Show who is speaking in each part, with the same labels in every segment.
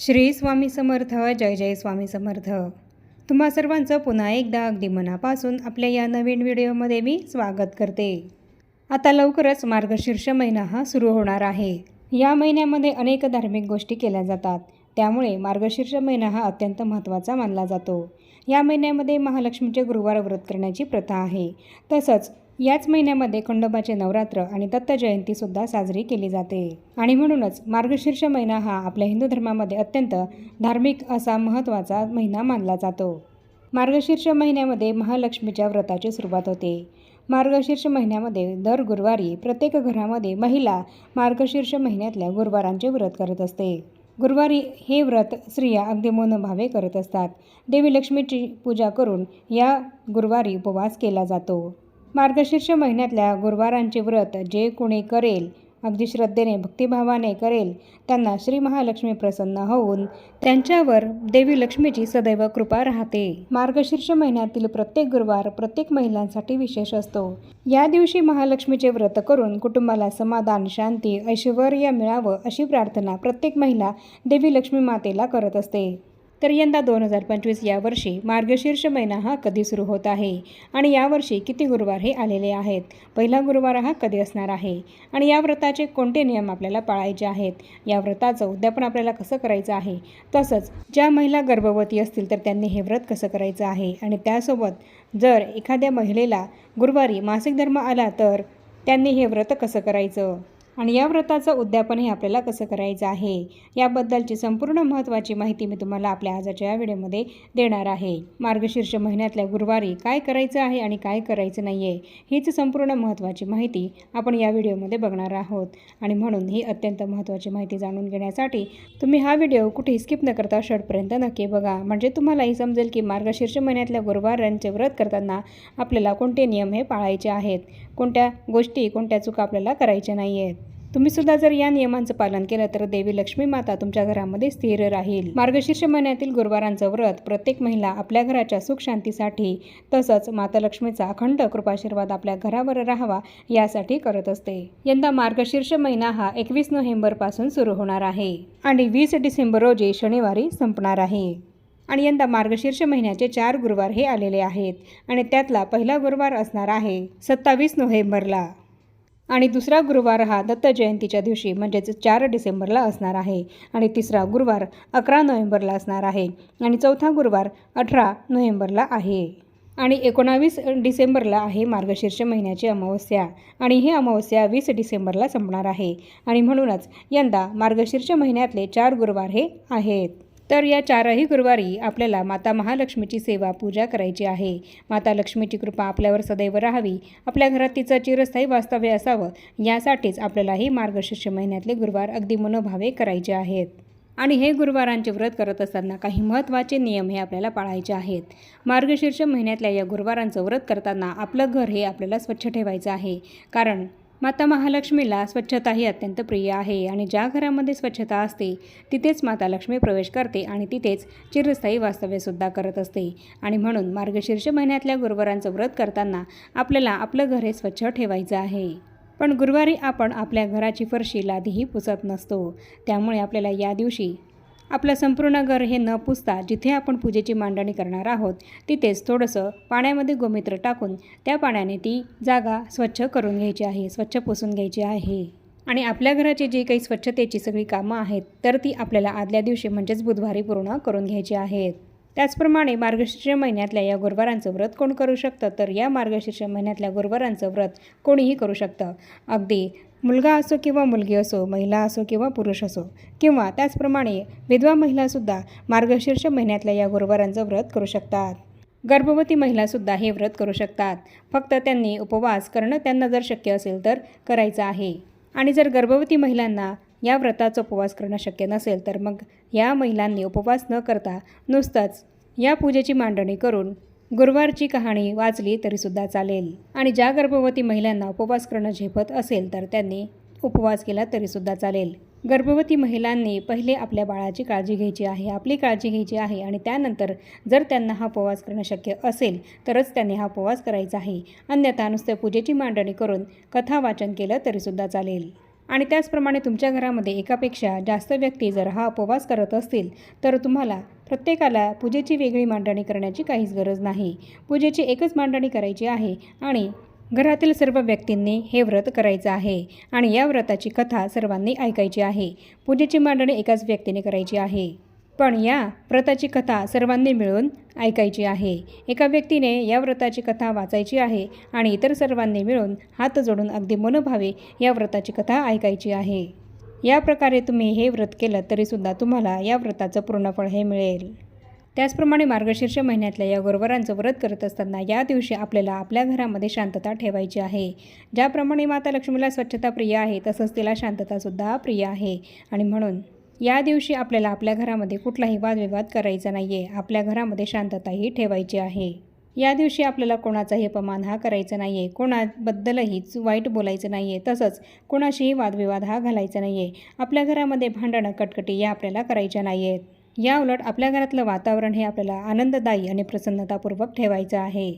Speaker 1: श्री स्वामी समर्थ जय जय स्वामी समर्थ. तुम्हा सर्वांचं पुन्हा एकदा अगदी मनापासून आपल्या या नवीन व्हिडिओमध्ये मी स्वागत करते. आता लवकरच मार्गशीर्ष महिना हा सुरू होणार आहे. या महिन्यामध्ये अनेक धार्मिक गोष्टी केल्या जातात. त्यामुळे मार्गशीर्ष महिना हा अत्यंत महत्त्वाचा मानला जातो. या महिन्यामध्ये महालक्ष्मीचे गुरुवार व्रत करण्याची प्रथा आहे. तसंच याच महिन्यामध्ये खंडोबाचे नवरात्र आणि दत्त जयंतीसुद्धा साजरी केली जाते. आणि म्हणूनच मार्गशीर्ष महिना हा आपल्या हिंदू धर्मामध्ये अत्यंत धार्मिक असा महत्त्वाचा महिना मानला जातो. मार्गशीर्ष महिन्यामध्ये महालक्ष्मीच्या व्रताची सुरुवात होते. मार्गशीर्ष महिन्यामध्ये दर गुरुवारी प्रत्येक घरामध्ये महिला मार्गशीर्ष महिन्यातल्या गुरुवारांचे व्रत करत असते. गुरुवारी हे व्रत स्त्रिया अगदी मनोभावे करत असतात. देवी लक्ष्मीची पूजा करून या गुरुवारी उपवास केला जातो. मार्गशीर्ष महिन्यातल्या गुरुवारांचे व्रत जे कोणी करेल अगदी श्रद्धेने भक्तिभावाने करेल त्यांना श्री महालक्ष्मी प्रसन्न होऊन त्यांच्यावर देवी लक्ष्मीची सदैव कृपा राहते. मार्गशीर्ष महिन्यातील प्रत्येक गुरुवार प्रत्येक महिलांसाठी विशेष असतो. या दिवशी महालक्ष्मीचे व्रत करून कुटुंबाला समाधान शांती ऐश्वर्य मिळावं अशी प्रार्थना प्रत्येक महिला देवी लक्ष्मी मातेला करत असते. तर यंदा दोन हजार पंचवीस यावर्षी मार्गशीर्ष महिना हा कधी सुरू होत आहे? आणि यावर्षी किती गुरुवार हे आलेले आहेत? पहिला गुरुवार हा कधी असणार आहे? आणि या व्रताचे कोणते नियम आपल्याला पाळायचे आहेत? या व्रताचं उद्यापन आपल्याला कसं करायचं आहे? तसंच ज्या महिला गर्भवती असतील तर त्यांनी हे व्रत कसं करायचं आहे? आणि त्यासोबत जर एखाद्या महिलेला गुरुवारी मासिक धर्म आला तर त्यांनी हे व्रत कसं करायचं? आणि या व्रताचं उद्यापन हे आपल्याला कसं करायचं आहे? याबद्दलची संपूर्ण महत्त्वाची माहिती मी तुम्हाला आपल्या आजच्या या व्हिडिओमध्ये देणार आहे. मार्गशीर्ष महिन्यातल्या गुरुवारी काय करायचं आहे आणि काय करायचं नाही आहे हीच संपूर्ण महत्त्वाची माहिती आपण या व्हिडिओमध्ये बघणार आहोत. आणि म्हणून ही अत्यंत महत्त्वाची माहिती जाणून घेण्यासाठी तुम्ही हा व्हिडिओ कुठेही स्किप न करता शेवटपर्यंत नक्की बघा. म्हणजे तुम्हालाही समजेल की मार्गशीर्ष महिन्यातल्या गुरुवारांचे व्रत करताना आपल्याला कोणते नियम हे पाळायचे आहेत? कोणत्या गोष्टी कोणत्या चुका आपल्याला करायच्या नाही आहेत तुम्ही सुद्धा जर या नियमांचं पालन केलं तर देवी लक्ष्मी माता तुमच्या घरामध्ये स्थिर राहील. मार्गशीर्ष महिन्यातील गुरुवारांचं व्रत प्रत्येक महिला आपल्या घराच्या सुख शांतीसाठी तसंच माता लक्ष्मीचा अखंड कृपाशीर्वाद आपल्या घरावर राहावा यासाठी करत असते. यंदा मार्गशीर्ष महिना हा एकवीस नोव्हेंबरपासून सुरू होणार आहे आणि वीस डिसेंबर रोजी शनिवारी संपणार आहे. आणि यंदा मार्गशीर्ष महिन्याचे चार गुरुवार हे आलेले आहेत आणि त्यातला पहिला गुरुवार असणार आहे सत्तावीस नोव्हेंबरला. आणि दुसरा गुरुवार हा दत्त जयंतीच्या दिवशी म्हणजेच चार डिसेंबरला असणार आहे. आणि तिसरा गुरुवार अकरा नोव्हेंबरला असणार आहे. आणि चौथा गुरुवार अठरा नोव्हेंबरला आहे. आणि एकोणावीस डिसेंबरला आहे मार्गशीर्ष महिन्याची अमावस्या. आणि ही अमावस्या वीस डिसेंबरला संपणार आहे. आणि म्हणूनच यंदा मार्गशीर्ष महिन्यातले चार गुरुवार हे आहेत. तर या चारही गुरुवारी आपल्याला माता महालक्ष्मीची सेवा पूजा करायची आहे. माता लक्ष्मीची कृपा आपल्यावर सदैव राहावी. आपल्या घरात तिचं चिरस्थायी वास्तव्य असावं यासाठीच आपल्यालाही मार्गशीर्ष महिन्यातले गुरुवार अगदी मनोभावे करायचे आहेत. आणि हे गुरुवारांचे व्रत करत असताना काही महत्त्वाचे नियम हे आपल्याला पाळायचे आहेत. मार्गशीर्ष महिन्यातल्या या गुरुवारांचं व्रत करताना आपलं घर हे आपल्याला स्वच्छ ठेवायचं आहे. कारण माता महालक्ष्मीला स्वच्छता ही अत्यंत प्रिय आहे आणि ज्या घरामध्ये स्वच्छता असते तिथेच माता लक्ष्मी प्रवेश करते आणि तिथेच चिरस्थायी वास्तव्यसुद्धा करत असते. आणि म्हणून मार्गशीर्ष महिन्यातल्या गुरुवारांचं व्रत करताना आपल्याला आपलं घर हे स्वच्छ ठेवायचं आहे. पण गुरुवारी आपण आपल्या घराची फरशी लादीही पुसत नसतो. त्यामुळे आपल्याला या दिवशी आपलं संपूर्ण घर हे न पुसता जिथे आपण पूजेची मांडणी करणार आहोत तिथेच थोडंसं पाण्यामध्ये गोमित्र टाकून त्या पाण्याने ती जागा स्वच्छ करून घ्यायची आहे स्वच्छ पुसून घ्यायची आहे. आणि आपल्या घराची जी काही स्वच्छतेची सगळी कामं आहेत तर ती आपल्याला आदल्या दिवशी म्हणजेच बुधवारी पूर्ण करून घ्यायची आहेत. त्याचप्रमाणे मार्गशीर्ष महिन्यातल्या या गुरुवारांचं व्रत कोण करू शकतं? तर या मार्गशीर्ष महिन्यातल्या गुरुवारांचं व्रत कोणीही करू शकतं. अगदी मुलगा असो किंवा मुलगी असो महिला असो किंवा पुरुष असो किंवा त्याचप्रमाणे विधवा महिलासुद्धा मार्गशीर्ष महिन्यातल्या या गुरुवारांचं व्रत करू शकतात. गर्भवती महिलासुद्धा हे व्रत करू शकतात. फक्त त्यांनी उपवास करणं त्यांना जर शक्य असेल तर करायचं आहे. आणि जर गर्भवती महिलांना या व्रताचा उपवास करणं शक्य नसेल तर मग या महिलांनी उपवास न करता नुसतंच या पूजेची मांडणी करून गुरुवारची कहाणी वाचली तरीसुद्धा चालेल. आणि ज्या गर्भवती महिलांना उपवास करणं झेपत असेल तर त्यांनी उपवास केला तरीसुद्धा चालेल. गर्भवती महिलांनी पहिले आपल्या बाळाची काळजी घ्यायची आहे आपली काळजी घ्यायची आहे आणि त्यानंतर जर त्यांना हा उपवास करणं शक्य असेल तरच त्यांनी हा उपवास करायचा आहे. अन्यथा नुसतं पूजेची मांडणी करून कथा वाचन केलं तरीसुद्धा चालेल. आणि त्याचप्रमाणे तुमच्या घरामध्ये एकापेक्षा जास्त व्यक्ती जर हा उपवास करत असतील तर तुम्हाला प्रत्येकाला पूजेची वेगळी मांडणी करण्याची काहीच गरज नाही. पूजेची एकच मांडणी करायची आहे आणि घरातील सर्व व्यक्तींनी हे व्रत करायचं आहे आणि या व्रताची कथा सर्वांनी ऐकायची आहे. पूजेची मांडणी एकाच व्यक्तीने करायची आहे. पण या व्रताची कथा सर्वांनी मिळून ऐकायची आहे. एका व्यक्तीने या व्रताची कथा वाचायची आहे आणि इतर सर्वांनी मिळून हात जोडून अगदी मनोभावे या व्रताची कथा ऐकायची आहे. या प्रकारे तुम्ही हे व्रत केलं तरीसुद्धा तुम्हाला या व्रताचं पूर्णफळ हे मिळेल. त्याचप्रमाणे मार्गशीर्ष महिन्यातल्या या गुरुवारांचं व्रत करत असताना या दिवशी आपल्याला आपल्या घरामध्ये शांतता ठेवायची आहे. ज्याप्रमाणे माता लक्ष्मीला स्वच्छता प्रिय आहे तसंच तिला शांततासुद्धा प्रिय आहे. आणि म्हणून या दिवशी आपल्याला आपल्या घरामध्ये कुठलाही वादविवाद करायचा नाही आहे आपल्या घरामध्ये शांतताही ठेवायची आहे. या दिवशी आपल्याला कोणाचाही अपमान हा करायचा नाही आहे कोणाबद्दलही वाईट बोलायचं नाही आहे तसंच कोणाशीही वादविवाद हा घालायचा नाही आहे आपल्या घरामध्ये भांडणं कटकटी या आपल्याला करायच्या नाही आहेत या उलट आपल्या घरातलं वातावरण हे आपल्याला आनंददायी आणि प्रसन्नतापूर्वक ठेवायचं आहे.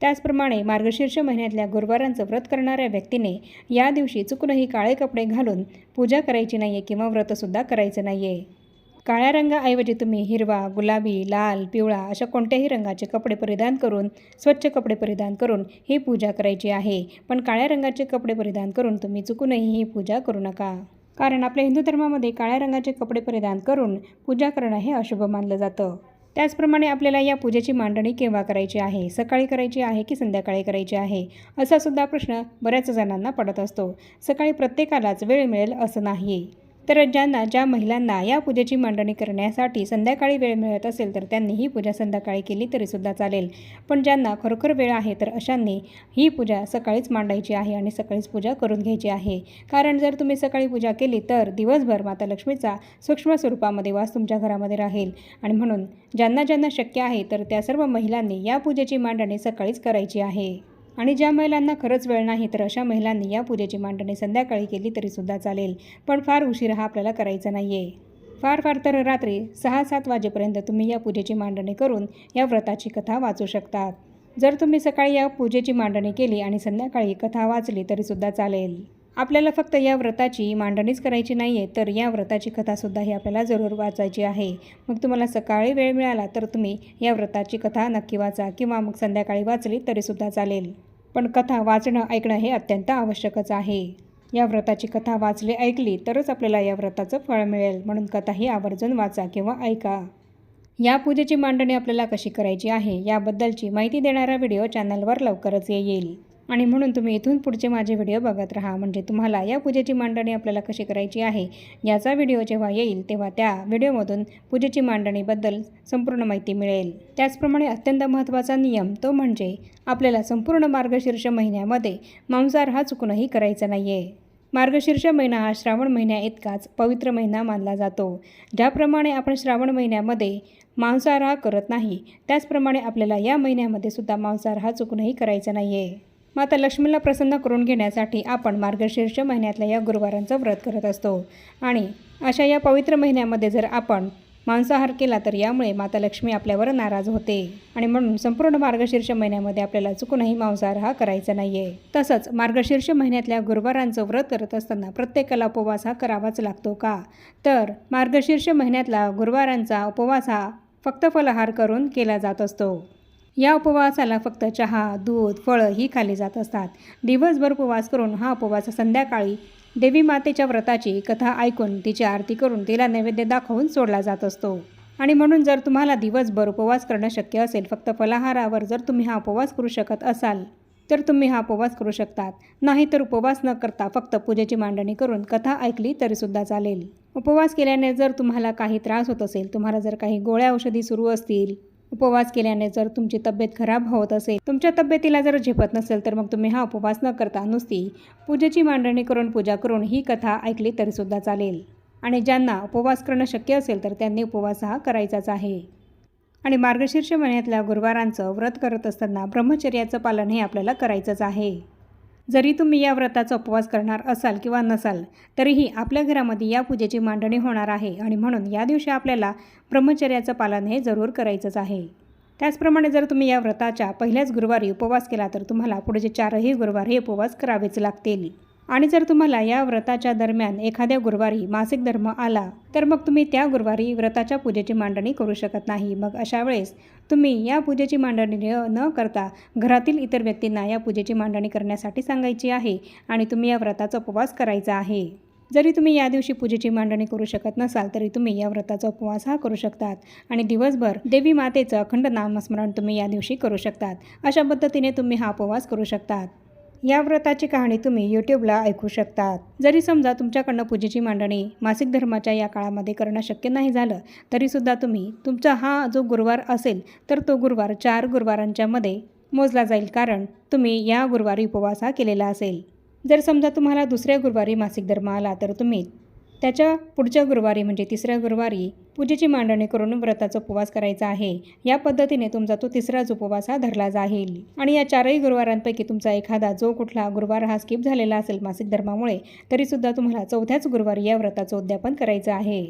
Speaker 1: त्याचप्रमाणे मार्गशीर्ष महिन्यातल्या गुरुवारांचं व्रत करणाऱ्या व्यक्तीने या दिवशी चुकूनही काळे कपडे घालून पूजा करायची नाही आहे किंवा व्रतसुद्धा करायचं नाही आहे काळ्या रंगाऐवजी तुम्ही हिरवा गुलाबी लाल पिवळा अशा कोणत्याही रंगाचे कपडे परिधान करून स्वच्छ कपडे परिधान करून ही पूजा करायची आहे. पण काळ्या रंगाचे कपडे परिधान करून तुम्ही चुकूनही ही पूजा करू नका. कारण आपल्या हिंदू धर्मामध्ये काळ्या रंगाचे कपडे परिधान करून पूजा करणं हे अशुभ मानलं जातं. त्याचप्रमाणे आपल्याला या पूजेची मांडणी केव्हा करायची आहे? सकाळी करायची आहे की संध्याकाळी करायची आहे? असा सुद्धा प्रश्न बऱ्याच जणांना पडत असतो. सकाळी प्रत्येकालाच वेळ मिळेल असं नाही तर ज्यांना ज्या महिलांना या पूजेची मांडणी करण्यासाठी संध्याकाळी वेळ मिळत असेल तर त्यांनी ही पूजा संध्याकाळी केली तरीसुद्धा चालेल. पण ज्यांना खरोखर वेळ आहे तर अशांनी ही पूजा सकाळीच मांडायची आहे आणि सकाळीच पूजा करून घ्यायची आहे. कारण जर तुम्ही सकाळी पूजा केली तर दिवसभर माता लक्ष्मीचा सूक्ष्म स्वरूपामध्ये वास तुमच्या घरामध्ये राहील. आणि म्हणून ज्यांना ज्यांना शक्य आहे तर त्या सर्व महिलांनी या पूजेची मांडणी सकाळीच करायची आहे. आणि ज्या महिलांना खरंच वेळ नाही तर अशा महिलांनी या पूजेची मांडणी संध्याकाळी केली तरीसुद्धा चालेल. पण फार उशीर हा आपल्याला करायचा नाही आहे फार फार तर रात्री सहा सात वाजेपर्यंत तुम्ही या पूजेची मांडणी करून या व्रताची कथा वाचू शकतात जर तुम्ही सकाळी या पूजेची मांडणी केली आणि संध्याकाळी कथा वाचली तरीसुद्धा चालेल. आपल्याला फक्त या व्रताची मांडणीच करायची नाही आहे तर या व्रताची कथासुद्धा ही आपल्याला जरूर वाचायची आहे. मग तुम्हाला सकाळी वेळ मिळाला तर तुम्ही या व्रताची कथा नक्की वाचा किंवा मग संध्याकाळी वाचली तरीसुद्धा चालेल. पण कथा वाचणं ऐकणं हे अत्यंत आवश्यकच आहे. या व्रताची कथा वाचली ऐकली तरच आपल्याला या व्रताचं फळ मिळेल म्हणून कथा ही आवर्जून वाचा किंवा ऐका. या पूजेची मांडणी आपल्याला कशी करायची आहे याबद्दलची माहिती देणारा व्हिडिओ चॅनलवर लवकरच येईल. आणि म्हणून तुम्ही इथून पुढचे माझे व्हिडिओ बघत राहा. म्हणजे तुम्हाला या पूजेची मांडणी आपल्याला कशी करायची आहे याचा व्हिडिओ जेव्हा येईल तेव्हा त्या व्हिडिओमधून पूजेची मांडणीबद्दल संपूर्ण माहिती मिळेल. त्याचप्रमाणे अत्यंत महत्त्वाचा नियम तो म्हणजे आपल्याला संपूर्ण मार्गशीर्ष महिन्यामध्ये मांसाहार हा चुकूनही करायचा नाही आहे मार्गशीर्ष महिना हा श्रावण महिन्या इतकाच पवित्र महिना मानला जातो. ज्याप्रमाणे आपण श्रावण महिन्यामध्ये मांसाहार हा करत नाही त्याचप्रमाणे आपल्याला या महिन्यामध्ये सुद्धा मांसाहार हा चुकूनही करायचा नाही आहे माता लक्ष्मीला प्रसन्न करून घेण्यासाठी आपण मार्गशीर्ष महिन्यातल्या या गुरुवारांचं व्रत करत असतो. आणि अशा या पवित्र महिन्यामध्ये जर आपण मांसाहार केला तर यामुळे माता लक्ष्मी आपल्यावर नाराज होते. आणि म्हणून संपूर्ण मार्गशीर्ष महिन्यामध्ये आपल्याला चुकूनही मांसाहार हा करायचा नाही आहे तसंच मार्गशीर्ष महिन्यातल्या गुरुवारांचं व्रत करत असताना प्रत्येकाला उपवास हा करावाच लागतो का? तर मार्गशीर्ष महिन्यातला गुरुवारांचा उपवास हा फक्त फलहार करून केला जात असतो. या उपवासाला फक्त चहा दूध फळं ही खाली जात असतात. दिवसभर उपवास करून हा उपवास संध्याकाळी देवी मातेच्या व्रताची कथा ऐकून तिची आरती करून तिला नैवेद्य दाखवून सोडला जात असतो. आणि म्हणून जर तुम्हाला दिवसभर उपवास करणं शक्य असेल फक्त फलाहारावर जर तुम्ही हा उपवास करू शकत असाल तर तुम्ही हा उपवास करू शकतात. नाही तर उपवास न करता फक्त पूजेची मांडणी करून कथा ऐकली तरीसुद्धा चालेल. उपवास केल्याने जर तुम्हाला काही त्रास होत असेल तुम्हाला जर काही गोळ्या औषधी सुरू असतील उपवास केल्याने जर तुमची तब्येत खराब होत असेल तुमच्या तब्येतीला जर झेपत नसेल तर मग तुम्ही हा उपवास न करता नुसती पूजेची मांडणी करून पूजा करून ही कथा ऐकली तरीसुद्धा चालेल. आणि ज्यांना उपवास करणं शक्य असेल तर त्यांनी उपवास हा करायचाच आहे. आणि मार्गशीर्ष महिन्यातल्या गुरुवारांचं व्रत करत असताना ब्रह्मचर्याचं पालन हे आपल्याला करायचंच आहे. जरी तुम्ही या व्रताचा उपवास करणार असाल किंवा नसाल तरीही आपल्या घरामध्ये या पूजेची मांडणी होणार आहे आणि म्हणून या दिवशी आपल्याला ब्रह्मचर्याचं पालन हे जरूर करायचंच आहे. त्याचप्रमाणे जर तुम्ही या व्रताच्या पहिल्याच गुरुवारी उपवास केला तर तुम्हाला पुढचे चारही गुरुवार हे उपवास करावेच लागतील. आणि जर तुम्हाला या व्रताच्या दरम्यान एखाद्या गुरुवारी मासिक धर्म आला तर मग तुम्ही त्या गुरुवारी व्रताच्या पूजेची मांडणी करू शकत नाही. मग अशा वेळेस तुम्ही या पूजेची मांडणी न- करता घरातील इतर व्यक्तींना या पूजेची मांडणी करण्यासाठी सांगायची आहे आणि तुम्ही या व्रताचा उपवास करायचा आहे. जरी तुम्ही या दिवशी पूजेची मांडणी करू शकत नसाल तरी तुम्ही या व्रताचा उपवास हा करू शकतात आणि दिवसभर देवी मातेचं अखंड नामस्मरण तुम्ही या दिवशी करू शकतात. अशा पद्धतीने तुम्ही हा उपवास करू शकतात. या व्रताची कहाणी तुम्ही यूट्यूबला ऐकू शकतात. जरी समजा तुमच्याकडनं पूजेची मांडणी मासिक धर्माच्या या काळामध्ये करणं शक्य नाही झालं तरीसुद्धा तुम्ही तुमचा हा जो गुरुवार असेल तर तो गुरुवार चार गुरुवारांच्यामध्ये मोजला जाईल कारण तुम्ही या गुरुवारी उपवास हा केलेला असेल. जर समजा तुम्हाला दुसऱ्या गुरुवारी मासिक धर्म आला तर तुम्ही त्याच्या पुढच्या गुरुवारी म्हणजे तिसऱ्या गुरुवारी पूजेची मांडणी करून व्रताचा उपवास करायचा आहे. या पद्धतीने तुमचा तो तिसराच उपवास हा धरला जाईल. आणि या चारही गुरुवारांपैकी तुमचा एखादा जो कुठला गुरुवार हा स्किप झालेला असेल मासिक धर्मामुळे तरीसुद्धा तुम्हाला चौथ्याच गुरुवारी या व्रताचं उद्यापन करायचं आहे.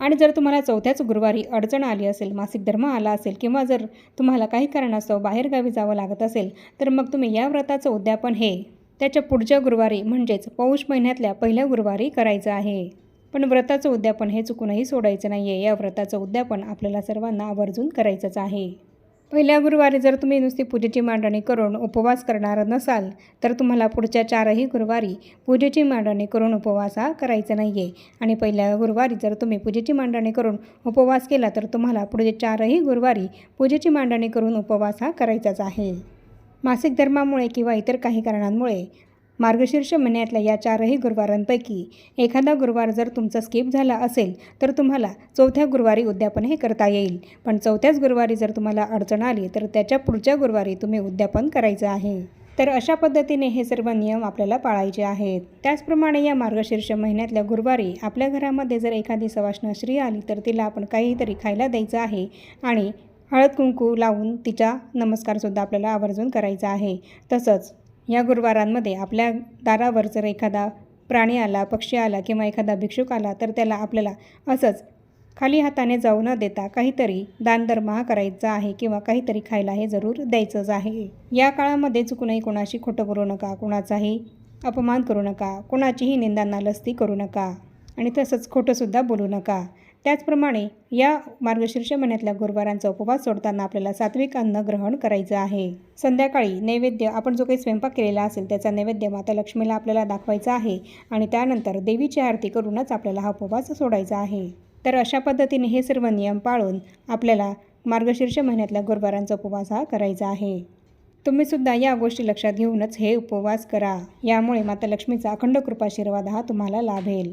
Speaker 1: आणि जर तुम्हाला चौथ्याच गुरुवारी अडचण आली असेल मासिक धर्म आला असेल किंवा जर तुम्हाला काही कारणास्तव बाहेरगावी जावं लागत असेल तर मग तुम्ही या व्रताचं उद्यापन हे त्याच्या पुढच्या गुरुवारी म्हणजेच पौष महिन्यातल्या पहिल्या गुरुवारी करायचं आहे. पण व्रताचं उद्यापन हे चुकूनही सोडायचं नाही आहे या व्रताचं उद्यापन आपल्याला सर्वांना आवर्जून करायचंच आहे. पहिल्या गुरुवारी जर तुम्ही नुसती पूजेची मांडणी करून उपवास करणार नसाल तर तुम्हाला पुढच्या चारही गुरुवारी पूजेची मांडणी करून उपवास हा करायचा नाही आहे आणि पहिल्या गुरुवारी जर तुम्ही पूजेची मांडणी करून उपवास केला तर तुम्हाला पुढचे चारही गुरुवारी पूजेची मांडणी करून उपवास हा करायचाच आहे. मासिक धर्मामुळे किंवा इतर काही कारणांमुळे मार्गशीर्ष महिन्यातल्या या चारही गुरुवारांपैकी एखादा गुरुवार जर तुमचा स्किप झाला असेल तर तुम्हाला चौथ्या गुरुवारी उद्यापन हे करता येईल. पण चौथ्याच गुरुवारी जर तुम्हाला अडचण आली तर त्याच्या पुढच्या गुरुवारी तुम्ही उद्यापन करायचं आहे. तर अशा पद्धतीने हे सर्व नियम आपल्याला पाळायचे आहेत. त्याचप्रमाणे या मार्गशीर्ष महिन्यातल्या गुरुवारी आपल्या घरामध्ये जर एखादी सवाष्ण स्त्री आली तर तिला आपण काहीतरी खायला द्यायचं आहे आणि हळद कुंकू लावून तिचा नमस्कारसुद्धा आपल्याला आवर्जून करायचा आहे. तसंच या गुरुवारांमध्ये आपल्या दारावर जर एखादा प्राणी आला पक्षी आला किंवा एखादा भिक्षुक आला तर त्याला आपल्याला असंच खाली हाताने जाऊ न देता काहीतरी दानधर्म हा करायचा आहे किंवा काहीतरी खायला हे जरूर द्यायचंच आहे. या काळामध्ये चुकूनही कोणाशी खोटं बोलू नका कोणाचाही अपमान करू नका कोणाचीही निंदा नालस्ती करू नका आणि तसंच खोटंसुद्धा बोलू नका. त्याचप्रमाणे या मार्गशीर्ष महिन्यातल्या गुरुवारांचा उपवास सोडताना आपल्याला सात्विक अन्न ग्रहण करायचं आहे. संध्याकाळी नैवेद्य आपण जो काही स्वयंपाक केलेला असेल त्याचा नैवेद्य माता लक्ष्मीला आपल्याला दाखवायचा आहे आणि त्यानंतर देवीची आरती करूनच आपल्याला हा उपवास सोडायचा आहे. तर अशा पद्धतीने हे सर्व नियम पाळून आपल्याला मार्गशीर्ष महिन्यातल्या गुरुवारांचा उपवास हा करायचा आहे. तुम्हीसुद्धा या गोष्टी लक्षात घेऊनच हे उपवास करा. यामुळे माता लक्ष्मीचा अखंड कृपाशीर्वाद हा तुम्हाला लाभेल.